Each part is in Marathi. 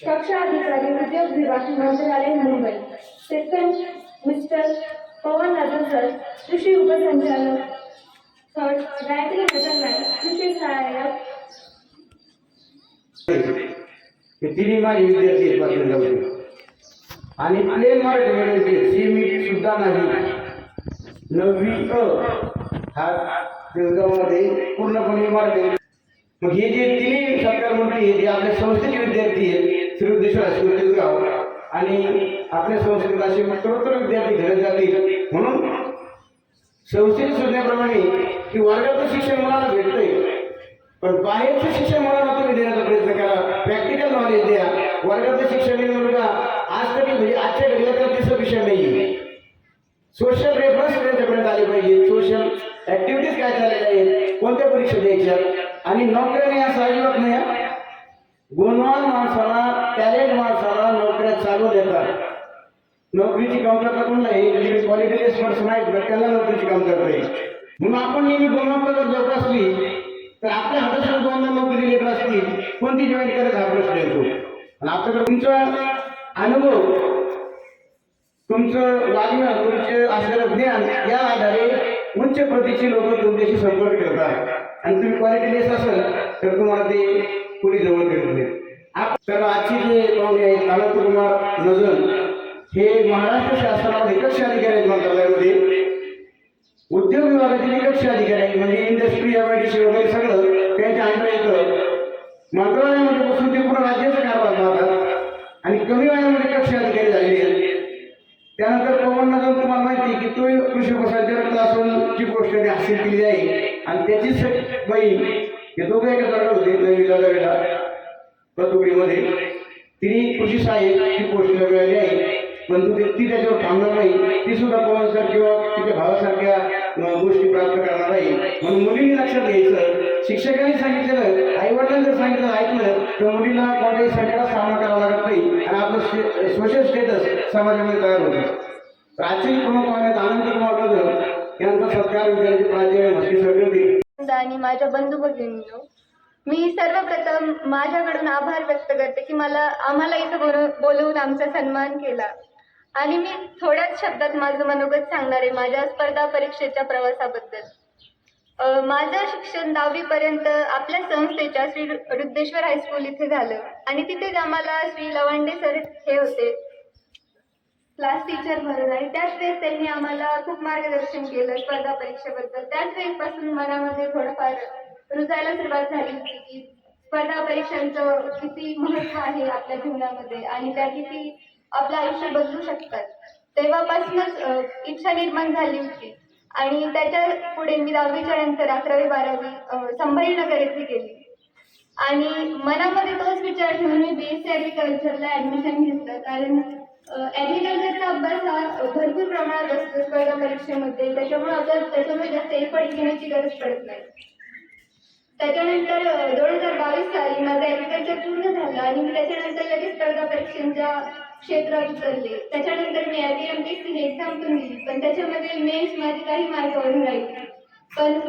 कक्षा अधिकारी उद्योग विभाग मंत्रालय Mumbai second mister Pawan Rajan sir कृषी उपसंचालक थर्ड गायत्री राजन मॅम कृषी हे माझे विद्यार्थी आणि अनेक मराठी मीडियमचे सीमित सुद्धा नाही. नववी अ हा जळगावमध्ये पूर्णपणे मराठी मग हे जे तिन्ही सरकार मंत्री आहेत हे आपल्या संस्थेचे विद्यार्थी आहेत श्रीरुद्रेश्वर हायस्कूल जळगाव आणि आपल्या संस्थेत असे उत्तरोत्तर विद्यार्थी घडत जातील. म्हणून संस्थेत शोधण्याप्रमाणे की वर्गाचं शिक्षण मुलांना भेटतंय. पण बाहेरचं शिक्षण मुलांना तुम्ही देण्याचा प्रयत्न करा. प्रॅक्टिकल नॉलेज द्या. वर्गाचं शिक्षण मुलगा आज तरी म्हणजे आजच्या घडीला तर तिसरं विषय नाही सोशल रेफरन्स त्यांच्यापर्यंत आले पाहिजे. सोशल ऍक्टिव्हिटीज काय झालेल्या आहेत? कोणत्या परीक्षा द्यायच्या? आणि नोकऱ्या नाही असं अजिबात नाही गुणवान माणसाला टॅलेंट माणसाला नोकऱ्या चालू देतात. नोकरीची कमतरता कोण नाही? क्वालिटी एक्सपर्ट्स नाहीत त्याला नोकरीची कमतरता आहे म्हणून आपण नेहमी गुणवत्ता जर जोपासली. असली तर आपल्या हातात जर नोकरी लेकर असतील? कोणती जॉईन करत हा प्रश्न येतो? आणि आपल्याकडे तुमचा अनुभव तुमचं वागणं तुमचे असलेलं ज्ञान या आधारे उच्च प्रतीची लोक तुमच्याशी संपर्क करतात. आणि तुम्ही क्वालिटी लेस असेल तर तुम्हाला ते पुढे जवळ करत नाही. तर आजची जे पाहुणे आहेत अनंत कुमार नजन हे महाराष्ट्र शासनामध्ये कक्ष अधिकारी आहेत मंत्रालयामध्ये उद्योग विभागातील कक्ष अधिकारी म्हणजे इंडस्ट्री एमआयडीसी वगैरे सगळं त्यांच्या अंडर येतं मंत्रालयामध्ये बसून ते पूर्ण राज्याचा कारभार पाहतात. आणि कमी वयामध्ये कक्ष अधिकारी झालेले आहेत. त्यानंतर पवन नगर तुम्हाला माहिती आहे की तो कृषी उपसंचालक असून ची गोष्ट हासिल केली आहे आणि त्याचीच बहीण हे दोघं एकत्र होते नवीला जागेला पतुकडीमध्ये तिने कृषी सहाय्यक ची पोस्ट मिळाली आहे. परंतु ते- ती त्याच्यावर थांबणार नाही ती सुद्धा पवन किंवा तिच्या भावासारख्या गोष्टी प्राप्त करणार नाही म्हणून मुलींनी लक्षात घ्यायचं. शिक्षकांनी सांगितलेलं आई वडिलांनी जर सांगितलं ऐकलं तर मुलीला कोणत्याही संकटाचा सामना करावा लागत नाही. आणि आपलं सोशल स्टेटस समाजामध्ये तयार होतं. प्राचीन प्रमुख आहेत आनंद कुमार कदम यांचा सत्कार विद्यार्थी प्राचार्य म्हस्के सर आणि माझ्या बंधू भगिनींनो मी सर्वप्रथम माझ्याकडून आभार व्यक्त करते की मला आम्हाला इथं बोलवून आमचा सन्मान केला. आणि मी थोड्याच शब्दात माझं मनोगत सांगणार आहे माझ्या स्पर्धा परीक्षेच्या प्रवासाबद्दल. माझं शिक्षण दहावीपर्यंत आपल्या संस्थेच्या श्री रुद्धेश्वर रुद्रेश्वर हायस्कूल इथे झालं. आणि तिथेच आम्हाला श्री लवांडे सर हे होते. क्लास टीचर म्हणून. आणि त्याच वेळेस त्यांनी आम्हाला खूप मार्गदर्शन केलं स्पर्धा परीक्षेबद्दल. त्याच वेळेपासून मनामध्ये थोडंफार रुजायला सुरुवात झाली होती की स्पर्धा परीक्षांचं किती महत्त्व आहे आपल्या जीवनामध्ये आणि त्या किती आपलं आयुष्य बदलू शकतात. तेव्हापासूनच इच्छा निर्माण झाली होती. आणि त्याच्या पुढे मी दहावीच्या नंतर अकरावी बारावी संभाजीनगर येथे गेली. आणि मनामध्ये तोच विचार ठेवून मी बी एस सी ॲग्रिकल्चरला ॲडमिशन घेतलं. कारण ॲग्रिकल्चरचा अभ्यास हा भरपूर प्रमाणात असतो स्पर्धा परीक्षेमध्ये. त्याच्यामुळे आपल्याला त्याच्यामुळे जास्त एफर्ट घेण्याची गरज पडत नाही. त्याच्यानंतर दोन हजार बावीस साली माझं ॲग्रिकल्चर पूर्ण झालं. आणि मी त्याच्यानंतर लगेच स्पर्धा परीक्षांच्या क्षेत्रात उतरले त्याच्यानंतर मी आधी एम पी सी एक्झाम पण दिली. पण त्याच्यामध्ये मेन्स माझी काही मार्कावरून राहिली पण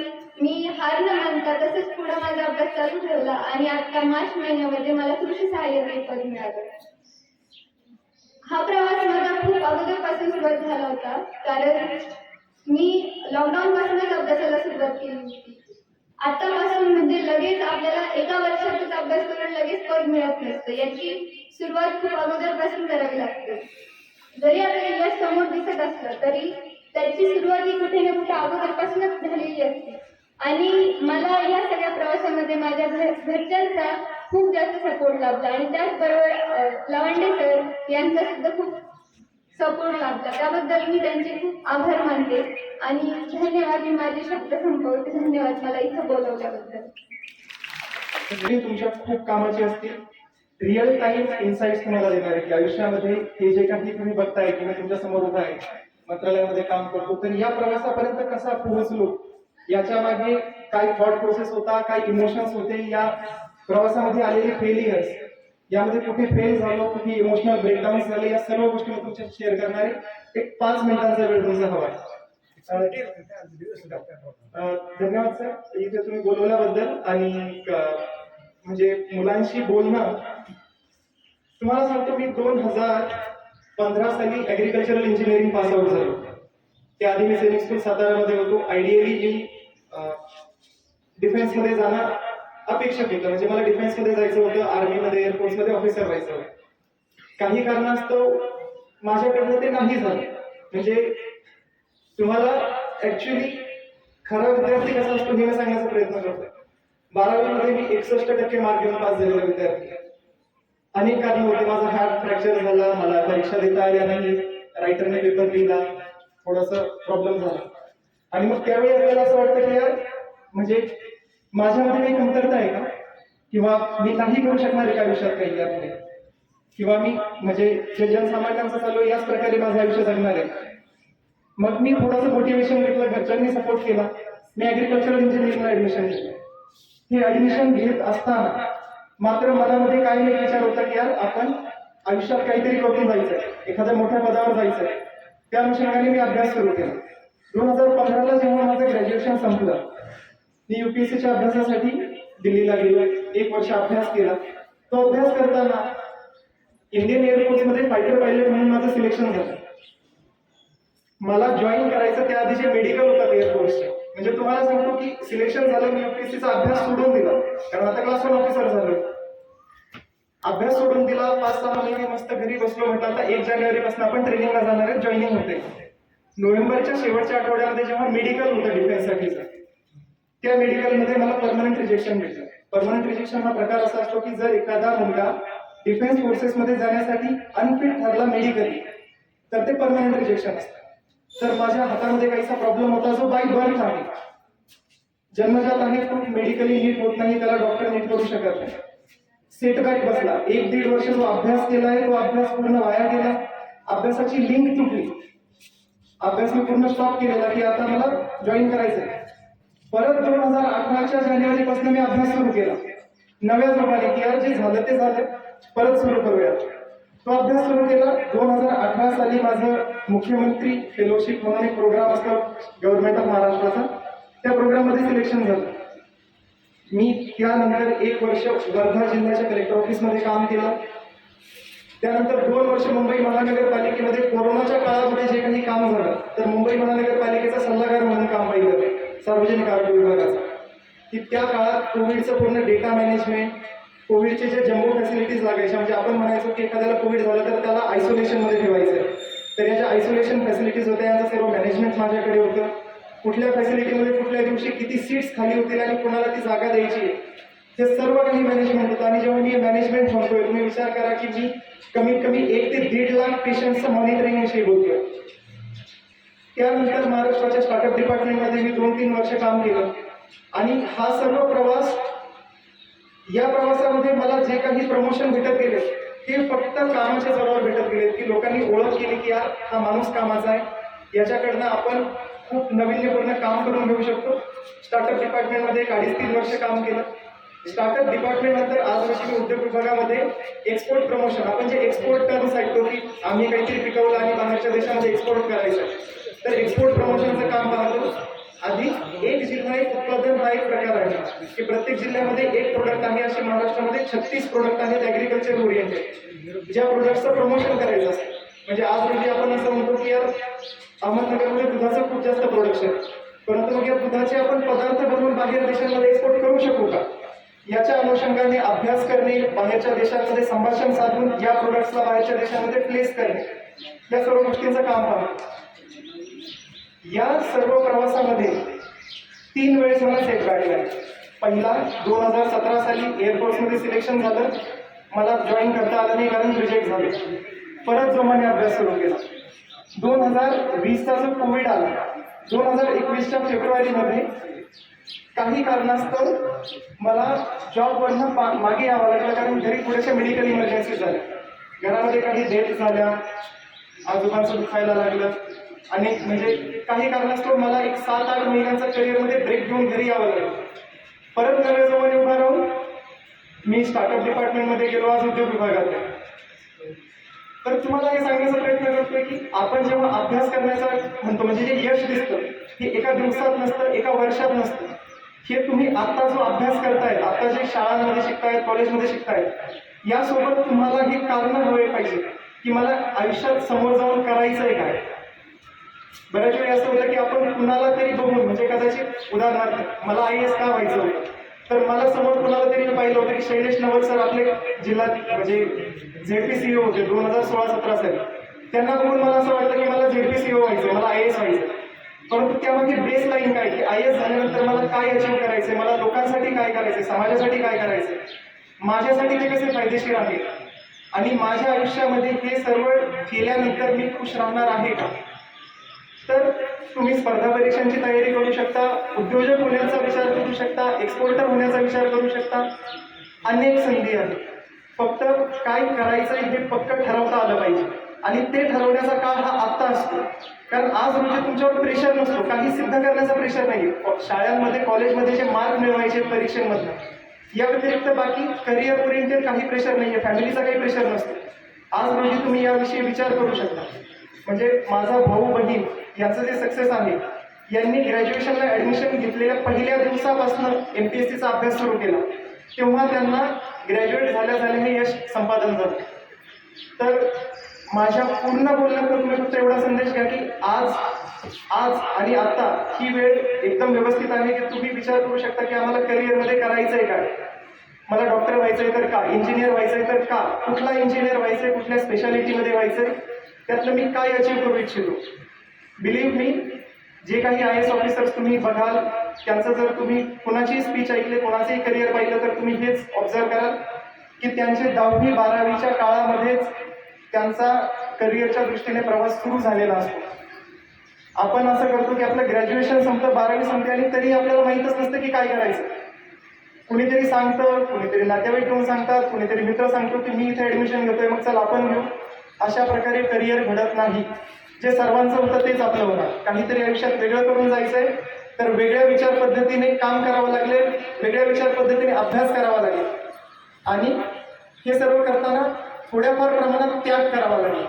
मी हार न मानता तसंच पुढे माझा अभ्यास चालू ठेवला आणि आता मार्च महिन्यामध्ये मला कृषी सहाय्य पद मिळालं. हा प्रवास माझा खूप अगोदरपासून सुरुवात झाला होता. कारण मी लॉकडाऊन पासूनच अभ्यासाला सुरुवात केली होती. आतापासून म्हणजे लगेच आपल्याला एका वर्षातच अभ्यास करून लगेच पद मिळत नसतं. याची सुरुवात खूप अगोदरपासून करावी लागते. जरी आपल्याला यश समोर दिसत असलं तरी त्याची सुरुवात ही कुठे ना कुठे अगोदरपासूनच झालेली असते. आणि मला या सगळ्या प्रवासामध्ये माझ्या घरच्यांचा खूप जास्त सपोर्ट लाभला. आणि त्याचबरोबर लवांडे सर यांचा सुद्धा खूप सपोर्ट लाभला. त्याबद्दल मी त्यांचे खूप आभार मानते. आणि धन्यवाद मी माझे शब्द संपवते. धन्यवाद मला इथं बोलवल्याबद्दल. तुमच्या खूप कामाची असतील रिअल टाइम इन्साइट्स तुम्हाला देणार आहे की आयुष्यामध्ये हे जे काही तुम्ही बघताय किंवा तुमच्यासमोर उभा आहे मंत्रालयामध्ये काम करतो तर या प्रवासापर्यंत कसा पोहोचलो याच्या मागे काय थॉट प्रोसेस होता काय इमोशन्स होते या प्रवासामध्ये आलेले फेलियर्स यामध्ये कुठे फेल झालो कुठे इमोशनल ब्रेकडाऊन झाले या सर्व गोष्टी मी तुमच्याशी शेअर करणार आहे. एक पाच मिनिटांचा वेळ तुमचा हवा आहे. धन्यवाद सर इथे तुम्ही बोलवल्याबद्दल आणि म्हणजे मुलांशी बोलणं. तुम्हाला सांगतो मी दोन हजार पंधरा साली ऍग्रिकल्चरल इंजिनिअरिंग पास आउट झालो. त्याआधी मी सैनिक स्कूल सातारामध्ये होतो. आयडियली मी डिफेन्समध्ये जाणं अपेक्षित होतं. म्हणजे मला डिफेन्समध्ये जायचं होतं आर्मीमध्ये एअरफोर्समध्ये ऑफिसर व्हायचं होतं. काही कारणास्तव माझ्याकडनं ते नाही झालं. म्हणजे तुम्हाला ऍक्च्युली खरा विद्यार्थी कसा असतो हे मी सांगण्याचा प्रयत्न करतोय. बारावीमध्ये मी एकसष्ट टक्के मार्क घेऊन पास झालेला विद्यार्थी. अनेक कारण होते. माझा हार्ट फ्रॅक्चर झाला मला परीक्षा देता आल्या नाही. रायटरने पेपर लिहिला. थोडासा प्रॉब्लेम झाला. आणि मग त्यावेळी आपल्याला असं वाटतं की यार म्हणजे माझ्यामध्ये काही कमतरता आहे का? किंवा मी नाही करू शकणार एका आयुष्यात काही यात किंवा मी म्हणजे जे जनसामान्यांचं चालू आहे याच प्रकारे माझं आयुष्य जगणार आहे. मग मी थोडंसं मोटिवेशन घेतलं घरच्यांनी सपोर्ट केला. मी ऍग्रिकल्चरल इंजिनिअरिंगला ऍडमिशन घेतलं. हे ऍडमिशन घेत असताना मात्र मनामध्ये काही नाही विचार होता की यार आपण आयुष्यात काहीतरी करून जायचंय. एखाद्या मोठ्या पदावर जायचंय. त्या अनुषंगाने मी अभ्यास सुरू केला. दोन हजार पंधराला जेव्हा माझं ग्रॅज्युएशन संपलं मी युपीएससीच्या अभ्यासासाठी दिल्लीला गेलो. एक वर्ष अभ्यास केला. तो अभ्यास करताना इंडियन एअरफोर्समध्ये फायटर पायलट म्हणून माझं सिलेक्शन झालं. मला जॉईन करायचं त्याआधी जे मेडिकल होतं एअरफोर्सचे म्हणजे तुम्हाला सांगतो की सिलेक्शन झालं मी युपीएससीचा अभ्यास सोडून दिला. कारण आता क्लास वन ऑफिसर झालो अभ्यास सोडून दिला पाच सहा महिने मस्त घरी बसलो म्हटलं आता एक जानेवारी पासून आपण ट्रेनिंगला जाणार आहे जॉईनिंग होते नोव्हेंबरच्या शेवटच्या आठवड्यामध्ये जेव्हा मेडिकल होतं डिफेन्ससाठीचं त्या मेडिकलमध्ये मला परमनंट रिजेक्शन भेटलं. परमनंट रिजेक्शन हा प्रकार असा असतो की जर एखादा मुलगा डिफेन्स फोर्सेसमध्ये जाण्यासाठी अनफिट ठरला मेडिकली तर ते परमनंट रिजेक्शन असतं. तर माझ्या हातामध्ये काहीसा प्रॉब्लेम होता जो बाय बर्थ आहे जन्मजात आहे तो मेडिकली नीट होत नाही त्याला डॉक्टर नीट करू शकत नाही. सेटबॅक बसला. एक दीड वर्ष जो अभ्यास केला आहे तो अभ्यास पूर्ण वाया गेला. अभ्यासाची लिंक तुटली. अभ्यास मी पूर्ण स्टॉप केलेला की आता मला जॉईन करायचंय. परत दोन हजार अठराच्या जानेवारी पासून मी अभ्यास सुरू केला. नव्या जोमाने की यार जे झालं ते झालं. परत सुरू करूया तो अभ्यास सुरू केला. दोन हजार अठरा साली माझं मुख्यमंत्री फेलोशिप म्हणून एक प्रोग्राम असतो गव्हर्नमेंट ऑफ महाराष्ट्राचा त्या प्रोग्राममध्ये सिलेक्शन झालं. मी त्यानंतर एक वर्ष वर्धा जिल्ह्याच्या कलेक्टर ऑफिसमध्ये काम केलं. त्यानंतर दोन वर्ष मुंबई महानगरपालिकेमध्ये कोरोनाच्या काळामध्ये जे काही काम झालं तर मुंबई महानगरपालिकेचा सल्लागार म्हणून काम पाहिलं सार्वजनिक आरोग्य विभागाचं. की त्या काळात कोविडचं पूर्ण डेटा मॅनेजमेंट कोविडचे जे जम्बो फॅसिलिटीज लागायच्या म्हणजे आपण म्हणायचो की एखाद्याला कोविड झालं तर त्याला आयसोलेशनमध्ये ठेवायचं आहे तर याच्या आयसोलेशन फॅसिलिटीज होत्या यांचं सर्व मॅनेजमेंट माझ्याकडे होतं. कुठल्या फॅसिलिटीमध्ये कुठल्या दिवशी किती सीट्स खाली होतील आणि कोणाला ती जागा द्यायची हे सर्व काही मॅनेजमेंट होतं. आणि जेव्हा मी मॅनेजमेंट म्हणतोय तुम्ही विचार करा की मी कमीत कमी एक ते दीड लाख पेशंटचं मॉनिटरिंग विषयी बोलतोय. त्यानंतर महाराष्ट्राच्या स्टार्टअप डिपार्टमेंटमध्ये मी दोन तीन वर्ष काम केलं. आणि हा सर्व प्रवास या प्रवासामध्ये मला जे काही प्रमोशन भेटत गेले ते फक्त कामाच्या जोरावर भेटत गेलेत की लोकांनी ओळख केली की यार हा माणूस कामाचा आहे. याच्याकडनं आपण खूप नवीन्यपूर्ण काम करून घेऊ शकतो. स्टार्टअप डिपार्टमेंटमध्ये एक अडीच तीन वर्ष काम केलं. स्टार्टअप डिपार्टमेंट नंतर आज वर्षी मी उद्योग विभागामध्ये एक्सपोर्ट प्रमोशन आपण जे एक्सपोर्ट टर्म्स ऐकतो की आम्ही काहीतरी पिकवलं आणि बाहेरच्या देशामध्ये एक्सपोर्ट करायचं तर एक्सपोर्ट प्रमोशनचं काम पाहतो. आधी एक जिल्हा एक उत्पादन हा एक प्रकार आहे. की प्रत्येक जिल्ह्यामध्ये एक प्रोडक्ट आहे असे महाराष्ट्रामध्ये छत्तीस प्रोडक्ट आहेत ऍग्रिकल्चर ओरिएंटेड ज्या प्रोडक्टचं प्रमोशन करायचं असतं. म्हणजे आज रोजी आपण असं म्हणतो की यार अहमदनगरमध्ये दुधाचं खूप जास्त प्रोडक्शन आहे. परंतु मग या दुधाचे आपण पदार्थ बनवून बाहेर देशांमध्ये एक्सपोर्ट करू शकू का? याच्या अनुषंगाने अभ्यास करणे बाहेरच्या देशांमध्ये संभाषण साधून या प्रोडक्ट्सला बाहेरच्या देशांमध्ये प्लेस करणे. या सर्व गोष्टींचं काम पाहतो या सर्व प्रवासामध्ये तीन वेळेस मला सेट गाडी आहे पहिला दोन हजार सतरा साली एअरफोर्समध्ये सिलेक्शन झालं. मला जॉईन करता आलं नाही कारण रिजेक्ट झाले. परत जोमाने अभ्यास सुरू केला. दोन हजार वीसचा जो कोविड आला दोन हजार एकवीसच्या फेब्रुवारीमध्ये काही कारणास्तव मला जॉबवरनं पा- मागे यावं लागलं कारण घरी पुढेशा मेडिकल इमर्जन्सी झाल्या घरामध्ये काही डेथ झाल्या. आजोबांचं दुखायला लागलं. आणि म्हणजे काही कारणास्तव मला एक सात आठ महिन्यांचा करिअरमध्ये ब्रेक घेऊन घरी यावं लागलं. परत नव्या जवळ उभा राहून मी स्टार्टअप डिपार्टमेंटमध्ये गेलो आज उद्योग विभागात. तर तुम्हाला हे सांगण्याचा प्रयत्न करतोय की आपण जेव्हा अभ्यास करण्याचा म्हणतो म्हणजे जे यश दिसतं हे एका दिवसात नसतं एका वर्षात नसतं. हे तुम्ही आता जो अभ्यास करताय आता जे शाळांमध्ये शिकतायत कॉलेजमध्ये शिकतायत यासोबत तुम्हाला हे कारण हवे पाहिजे की मला आयुष्यात समोर जाऊन करायचं आहे काय? बऱ्याच वेळी असं होतं की आपण कुणाला तरी बघून म्हणजे कदाचित उदाहरणार्थ मला आय एस का व्हायचं होतं? तर मला समोर कुणाला तरी पाहिलं होतं की शैलेश नवल सर आपले जिल्हा म्हणजे झेडपी सीओ होते दोन हजार सोळा सतरा साली. त्यांना बघून मला असं वाटतं की मला झेडपी सीओ व्हायचं मला आय एस व्हायचं परंतु त्यामध्ये बेस लाईन काय की आय एस झाल्यानंतर मला काय अचीव करायचंय? मला लोकांसाठी काय करायचंय? समाजासाठी काय करायचंय? माझ्यासाठी ते कसे फायदेशीर आहे? आणि माझ्या आयुष्यामध्ये हे सर्व केल्यानंतर मी खुश राहणार आहे का? तर तुम्ही स्पर्धा परीक्षांची तयारी करू शकता उद्योजक होण्याचा विचार करू शकता एक्सपोर्टर होण्याचा विचार करू शकता. अनेक संधी आहेत. फक्त काय करायचं हे पक्क ठरवता आलं पाहिजे. आणि ते ठरवण्याचा काळ हा आत्ता असतो. कारण आज म्हणजे तुमच्यावर प्रेशर नसतो. काही सिद्ध करण्याचा प्रेशर नाही शाळांमध्ये कॉलेजमध्ये जे मार्क मिळवायचे परीक्षेमधनं या व्यतिरिक्त बाकी करिअर ओरिएंटेड काही प्रेशर नाही आहे फॅमिलीचा काही प्रेशर नसतो. आज रोजी तुम्ही याविषयी विचार करू शकता. म्हणजे माझा भाऊ बहीण ह्याचं जे सक्सेस आहे. यांनी ग्रॅज्युएशनला ॲडमिशन घेतलेल्या पहिल्या दिवसापासून एम पी एस सीचा अभ्यास सुरू केला. तेव्हा त्यांना ग्रॅज्युएट झाल्या झाल्या हे यश संपादन झालं. तर माझ्या पूर्ण बोलण्यापूर्वी मी फक्त एवढा संदेश घ्या की आज आज आणि आता ही वेळ एकदम व्यवस्थित आहे की तुम्ही विचार करू शकता की आम्हाला करिअरमध्ये करायचं आहे काय? मला डॉक्टर व्हायचंय तर का? इंजिनियर व्हायचंय तर का? कुठला इंजिनियर व्हायचंय? कुठल्या स्पेशालिटीमध्ये व्हायचंय? त्यातलं मी काय अचीव्ह करू इच्छितो? बिलीव्ह मी जे काही आय एस ऑफिसर्स तुम्ही बघाल त्यांचं जर तुम्ही कोणाची स्पीच ऐकले कोणाचंही करिअर पाहिलं तर तुम्ही हेच ऑब्झर्व कराल की त्यांचे दहावी बारावीच्या काळामध्येच त्यांचा करिअरच्या दृष्टीने प्रवास सुरू झालेला असतो. आपण असं करतो की आपलं ग्रॅज्युएशन संपतं बारावी संपते आणि तरी आपल्याला माहीतच नसतं की काय करायचं. कुणीतरी सांगतं कुणीतरी नातेवाईक घेऊन सांगतात कुणीतरी मित्र सांगतो की मी इथे ॲडमिशन घेतोय मग चल आपण घेऊ. अशा प्रकारे करिअर घडत नाही. जे सर्वांचं होतं तेच आपलं होणार. काहीतरी आयुष्यात वेगळं करून जायचंय तर वेगळ्या विचार पद्धतीने काम करावं लागले वेगळ्या विचार पद्धतीने अभ्यास करावा लागेल. आणि हे सर्व करताना थोड्याफार प्रमाणात त्याग करावा लागेल.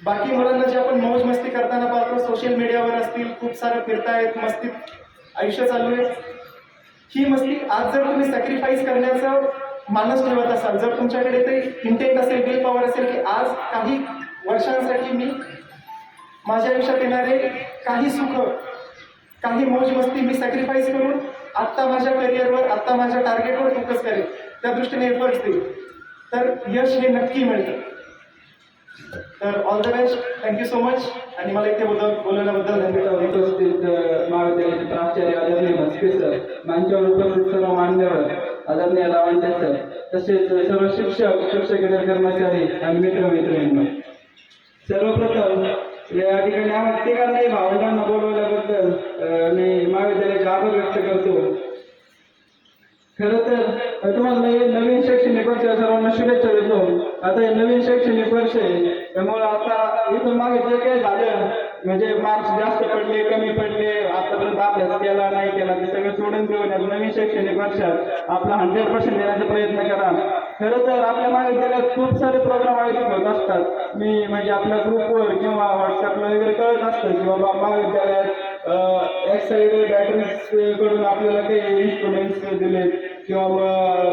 बाकी मुलांना जे आपण मौज मस्ती करताना पाहतो सोशल मीडियावर असतील खूप सारं फिरतायत मस्तीत आयुष्य चालू आहे. ही मस्ती आज जर तुम्ही सॅक्रिफाईस करण्याचं मानस ठेवत असाल जर तुमच्याकडे ते इंटेंट असेल विल पॉवर असेल की आज काही वर्षांसाठी मी माझ्या आयुष्यात येणारे काही सुख काही मौज मस्ती मी सॅक्रिफाईस करून आत्ता माझ्या करिअरवर आत्ता माझ्या टार्गेटवर फोकस करेन. त्या दृष्टीने एफर्ट्स देईल तर यश हे नक्की मिळतं. तर all the best thank you so much आणि मला इथे बोल बोलवल्याबद्दल धन्यवाद. उपस्थित महाविद्यालयाचे प्राचार्य आदरणीय मस्के सर मंचावर उपस्थित सर्व मान्यवर आदरणीय लावंडे सर तसेच सर्व शिक्षक शिक्षक कर्मचारी आणि मित्रमैत्रिणींनो. सर्वप्रथम या ठिकाणी आम्हाला तिघांनाही भावंडांना बोलवल्याबद्दल मी महाविद्यालयाचे आभार व्यक्त करतो. खरं तर तुम्हाला नवीन नवीन शैक्षणिक वर्ष सर्वांना शुभेच्छा देतो. आता हे नवीन शैक्षणिक वर्ष आहे. त्यामुळे आता इथून मागे जे काही झालं म्हणजे मार्क्स जास्त पडले कमी पडले आतापर्यंत अभ्यास केला नाही केला ते सगळं सोडून देऊन नवीन शैक्षणिक वर्षात आपला हंड्रेड पर्सेंट देण्याचा प्रयत्न करा. खरं तर आपल्या महाविद्यालयात खूप सारे प्रोग्राम आयोजित होत असतात. मी म्हणजे आपल्या ग्रुपवर किंवा व्हॉट्सअपला वगैरे कळत असतं की बाबा महाविद्यालयात एक्साइड बॅटरीजकडून आपल्याला काही इन्स्ट्रुमेंट्स दिले किंवा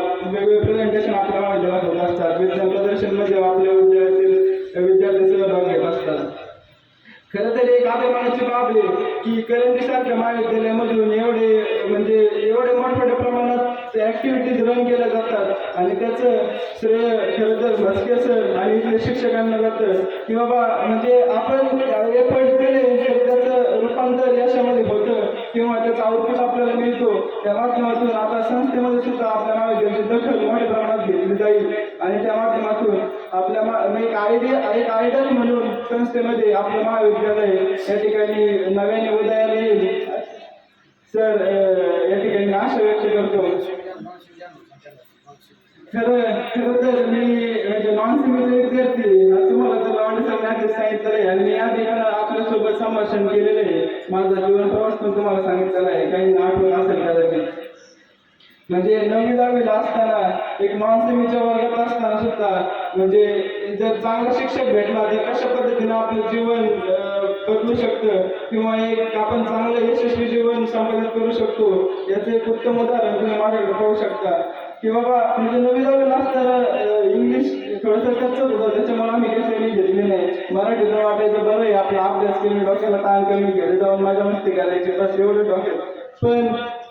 खरं सर आणि इथले शिक्षकांना जातं. की बाबा म्हणजे आपण एफर्ट केले तर त्याचं रूपांतर यशामध्ये होतं. किंवा त्याचा आउटपुट आपल्याला मिळतो. त्या माध्यमातून आता संस्थेमध्ये सुद्धा आपल्या महाविद्यालयाची दखल मोठ्या प्रमाणात घेतली जाईल. आणि त्या माध्यमातून आपल्या मा- म्हणजे एक आयडिया एक आयडल म्हणून संस्थेमध्ये आपलं महाविद्यालय या ठिकाणी नव्याने उदयाला येईल. सर या ठिकाणी आशा व्यक्त करतो. खरं खरं तर मी म्हणजे नॉन सिव्हिल विद्यार्थी तुम्हाला तर लावणी सांगण्याचे सांगितलं आहे. आणि मी या ठिकाणी आपल्यासोबत संभाषण केलेलं आहे. माझा जीवन प्रवास पण तुम्हाला सांगितलेला आहे. काही आठवण असेल कदाचित. म्हणजे नववी दहावीला असताना एक मानसिकीच्या वर्गात असताना सुद्धा म्हणजे जर चांगला शिक्षक भेटला तर कशा पद्धतीने आपलं जीवन बदलू शकतं? किंवा एक आपण चांगलं यशस्वी जीवन संपादित करू शकतो? याचं एक उत्तम उदाहरण तुम्ही माझ्याकडे पाहू शकता. की बाबा म्हणजे नवी दहावीला असताना इंग्लिश थोडंसं कच्चच होतं त्याच्यामुळे आम्ही काही श्रेणी घेतली नाही. मराठीचं वाटायचं बरं आहे आपला अभ्यास केले डोक्याला ताण कमी घरी जाऊन माझ्या मस्ती करायची. बस एवढे डोक्यात. पण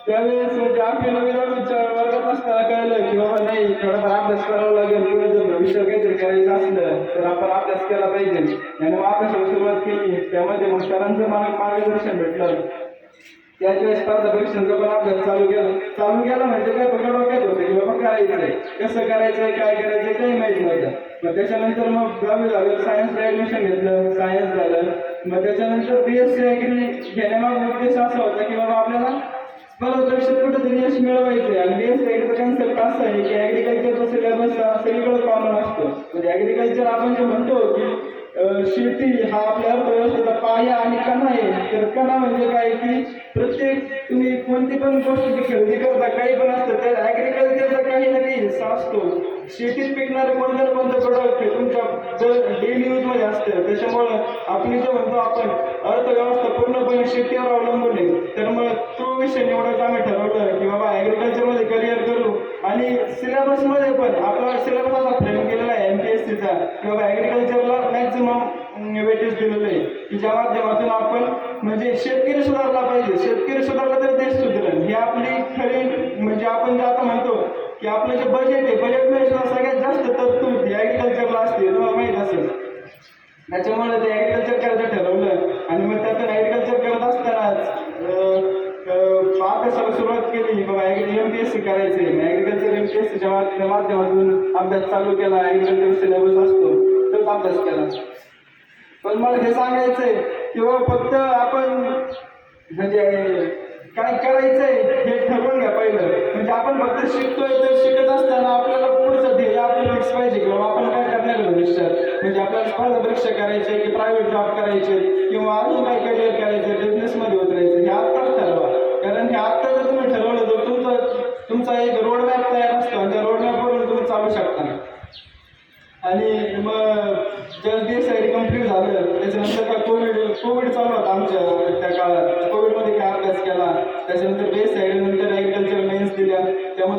त्यावेळेस म्हणजे आपल्या नवी दहावीच्या वर्गात असताना कळलं की बाबा नाही थोडाफार अभ्यास करावा लागेल. पुढे जर भविष्य काहीतरी करायचं असलं तर आपण अभ्यास केला पाहिजे. आणि मग अभ्यासाला सुरुवात केली. त्यामध्ये मग सरांचं मला मार्गदर्शन भेटलं. त्याच वेळेस स्पर्धा परीक्षांचा पण अभ्यास चालू केला. चालू केला म्हणजे काय? फक्त डोक्यात होतं की बाबा करायचंय. कसं करायचंय काय करायचंय काही माहिती नव्हतं. मग त्याच्यानंतर मग दहावी झालं सायन्सला ऍडमिशन घेतलं सायन्स झालं. मग त्याच्यानंतर बी एस सी ॲग्री उद्देश असा होता की बाबा आपल्याला स्पर्धा परीक्षेत कुठेतरी यश मिळवायचंय. आणि बी एस सी कन्सेप्ट असा आहे की ऍग्रिकल्चरचा सिलेबस सगळीकडे कॉमन असतो. म्हणजे ऍग्रिकल्चर आपण जे म्हणतो की शेती हा आपल्या अर्थव्यवस्थेचा पाया आणि कणा आहे. तर कणा म्हणजे काय की प्रत्येक तुम्ही कोणती पण गोष्ट खरेदी करता काही पण असतं तर ॲग्रिकल्चरचा काही ना काही हिस्सा असतो शेतीत पिकणारे कोणते ना कोणते प्रोडक्ट हे तुमच्या डेली यूजमध्ये असतं त्याच्यामुळं आपली जो म्हणतो आपण अर्थव्यवस्था पूर्णपणे शेतीवर अवलंबून आहे. त्यामुळे तो विषय निवडायचा आम्ही ठरवलं की बाबा ॲग्रिकल्चरमध्ये करिअर करू आणि सिलेबसमध्ये पण आपला सिलेबस असा फ्रेम केलेला आहे एम पी एस सीचा की बाबा ॲग्रिकल्चरला मॅक्झिमम वेटेज दिलेलं आहे. की ज्या माध्यमातून आपण म्हणजे शेतकरी सुधारला पाहिजे. शेतकरी सुधारला तर देश सुधारेल. ही आपली खरी म्हणजे आपण जे आता की आपलं जे बजेट आहे बजेट सुद्धा सगळ्यात जास्त तरतूद ॲग्रिकल्चरला असते तुम्हाला माहीत असेल. त्याच्यामुळे ते ॲग्रिकल्चर करायचं ठरवलं. आणि मग त्यातून ॲग्रिकल्चर करत असतानाच अभ्यासाला सुरुवात केली. बाबा एम पी एस सी करायचे ॲग्रिकल्चर एम पी एस सीच्या माध्यमातून अभ्यास चालू केला. ॲग्रिकल्चर सिलेबस असतो तोच अभ्यास केला. पण मला हे सांगायचंय की बाबा फक्त आपण म्हणजे काय करायचंय हे ठरवून घ्या पहिलं. म्हणजे आपण फक्त शिकतोय तर शिकत असताना आपल्याला पुढचं ध्येय आपलं फिक्स पाहिजे. किंवा आपण काय करणार भविष्यात? म्हणजे आपल्याला स्पर्धा परीक्षा करायचे की प्रायव्हेट जॉब करायचे किंवा अजून काय करिअर करायचं बिझनेसमध्ये उतरायचं हे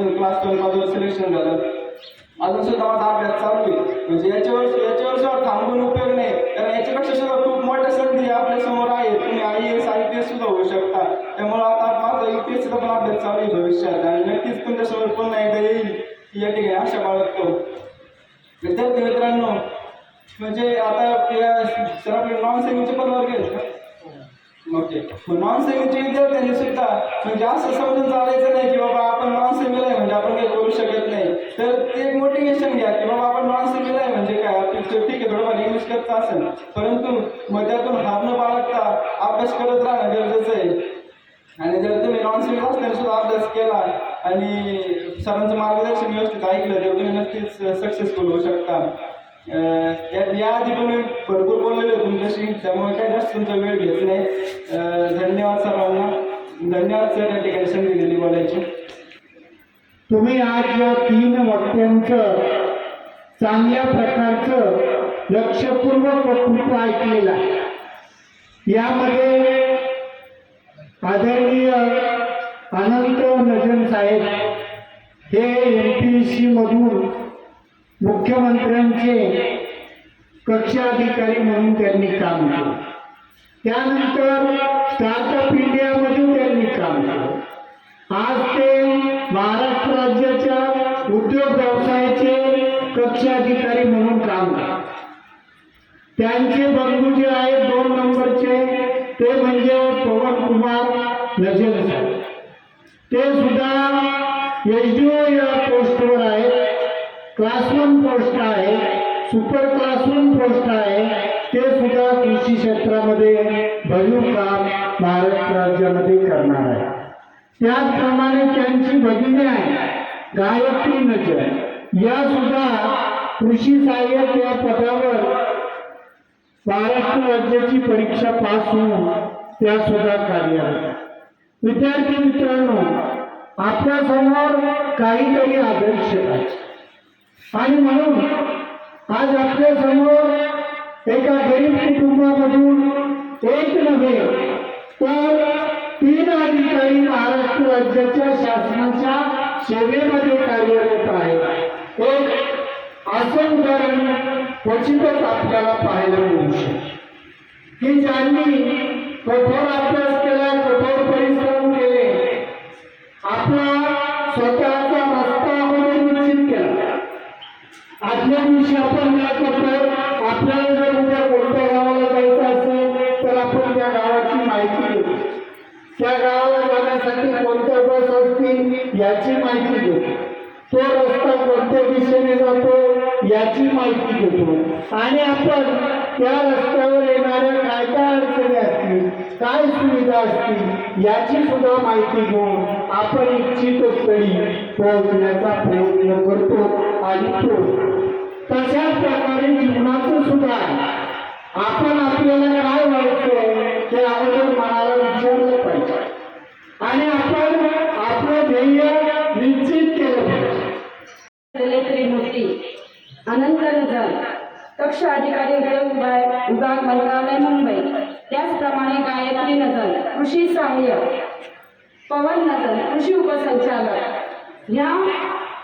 त्यामधून क्लास ट्वेल्व माझं सिलेक्शन झालं. अजून सुद्धा माझा अभ्यास चालू आहे. म्हणजे याच्यावर याच्यावर सुद्धा थांबून उपयोग नाही. कारण याच्यापेक्षा सुद्धा खूप मोठ्या संधी आपल्यासमोर आहेत. तुम्ही I S I P S सुद्धा होऊ शकता. त्यामुळे आता माझा यू पी एस पण अभ्यास चालू आहे भविष्यात. आणि नक्कीच तुमच्यासमोर पुन्हा एकदा येईल. या ठिकाणी आशा बाळगतो. विद्यार्थी मित्रांनो म्हणजे आता सर आपले नॉन सेमिंगचे पण वर्ग आहेत ओके. मग नॉन सेमिंगचे विद्यार्थ्यांनी सुद्धा म्हणजे असं समजून चालायचं नाही की बाबा आपण नॉन सेमीला आहे म्हणजे आपण काही करू शकत नाही. तर ते एक मोटिवेशन घ्या की बाबा आपण नॉन सेमीला आहे म्हणजे काय? ठीक आहे थोडंफार इंग्लिश करता असेल. परंतु मग त्यातून हार न बाळगता अभ्यास करत राहणं गरजेचं आहे. आणि जर तुम्ही नॉन सिव्हिल असताना सुद्धा अभ्यास केला आणि सरांचं मार्गदर्शन व्यवस्थित ऐकलं तर तुम्ही नक्कीच सक्सेसफुल होऊ शकता. याआधी पण मी भरपूर बोललेलो तुमच्याशी त्यामुळे काय जास्त तुमचा वेळ घेत नाही. धन्यवाद सर्वांना. धन्यवाद सर या ठिकाणी संधी दिली बोलायची. तुम्ही आज या तीन वक्त्यांचं चांगल्या प्रकारचं लक्षपूर्वक वक्तृत्व ऐकलेलं आहे. यामध्ये आदरणीय अनंत नजन साहेब हे एम पी सी मधून मुख्यमंत्र्यांचे कक्ष अधिकारी म्हणून त्यांनी काम केलं. त्यानंतर स्टार्टअप इंडियामध्ये त्यांनी काम केलं. आज ते महाराष्ट्र राज्याच्या उद्योग व्यवसायाचे कक्ष अधिकारी म्हणून काम करतात. त्यांचे बंधू जे आहेत दोन नंबरचे ते म्हणजे पवन कुमार नजर साहेब. ते सुद्धा एच डी ओ या पोस्टवर आहेत. क्लासरूम पोस्ट आहे सुपर क्लासरूम पोस्ट आहे. ते सुद्धा कृषी क्षेत्रामध्ये भरीव काम महाराष्ट्र राज्यामध्ये करणार आहे. त्याचप्रमाणे त्यांची भगिनी आहे गायत्री नजर या सुद्धा कृषी सहाय्यक या पदावर महाराष्ट्र राज्याची परीक्षा पास होऊन त्या सुद्धा कार्यरत आहेत. विद्यार्थी मित्रांनो आपल्यासमोर काहीतरी आदर्श पाहिजे आणि म्हणून आज आपल्यासमोर एका गरीब कुटुंबामधून एक नव्हे तर तीन अधिकारी महाराष्ट्र राज्याच्या शासनाच्या सेवेमध्ये कार्यरत आहे एक असं उदाहरण क्वचितच आपल्याला पाहायला मिळू शकते की ज्यांनी कठोर अभ्यास केला कठोर परिश्रम केले आपला आदल्या दिवशी आपण काय करतो आपल्याला जर उद्या कोणत्या गावाला जायचं असेल तर आपण त्या गावाची माहिती घेतो त्या गावाला जाण्यासाठी कोणत्या बस असतील याची माहिती घेतो तो रस्ता कोणत्या दिशेने जातो याची माहिती घेतो आणि आपण त्या रस्त्यावर येणाऱ्या काय काय अडचणी काय सुविधा असतील याची सुद्धा माहिती घेऊन आपण इच्छित स्थळी पोहोचण्याचा प्रयत्न करतो आणि तो तशाच प्रकारे जीवनाचं सुद्धा. आपण आपल्याला काय व्हायचं हे अगोदर मनाला विचारलं पाहिजे. आणि आपण आपलं ध्येय निश्चित केलं पाहिजे. त्रिमूर्ती अनंत नजर कक्ष अधिकारी गृह विभाग विभाग मंत्रालय मुंबई. त्याचप्रमाणे गायत्री नजर कृषी सहाय्य पवन नजर कृषी उपसंचालक. ह्या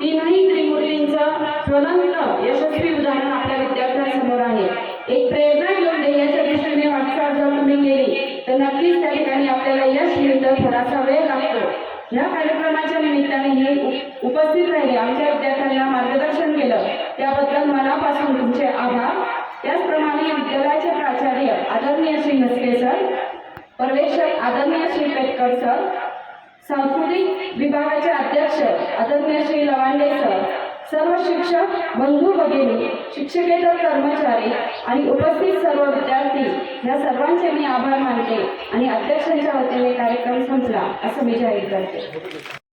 तीनही त्रिमूर्तींचं ज्वलंत यशस्वी उदाहरण आपल्या विद्यार्थ्यांसमोर आहे. एक प्रेरणा घेऊन ध्येयाच्या दृष्टीने वाटचाल जर तुम्ही केली तर नक्कीच त्या ठिकाणी आपल्याला यश मिळतं थोडासा वेळ लागतो. ह्या कार्यक्रमाच्या निमित्ताने हे उपस्थित राहिले आमच्या विद्यार्थ्यांना मार्गदर्शन केलं. त्याबद्दल मनापासून तुमचे आभार. त्याचप्रमाणे विद्यालयाचे प्राचार्य आदरणीय श्री नसके सर पर्यवेक्षक आदरणीय श्री पेटकर सर सांस्कृतिक विभागाचे अध्यक्ष आदरणीय श्री लवांडे सर सर्व शिक्षक बंधू भगिनी शिक्षकेतर कर्मचारी आणि उपस्थित सर्व विद्यार्थी या सर्वांचे मी आभार मानते आणि अध्यक्षांच्या वतीने कार्यक्रम संपला असं मी जाहीर करते.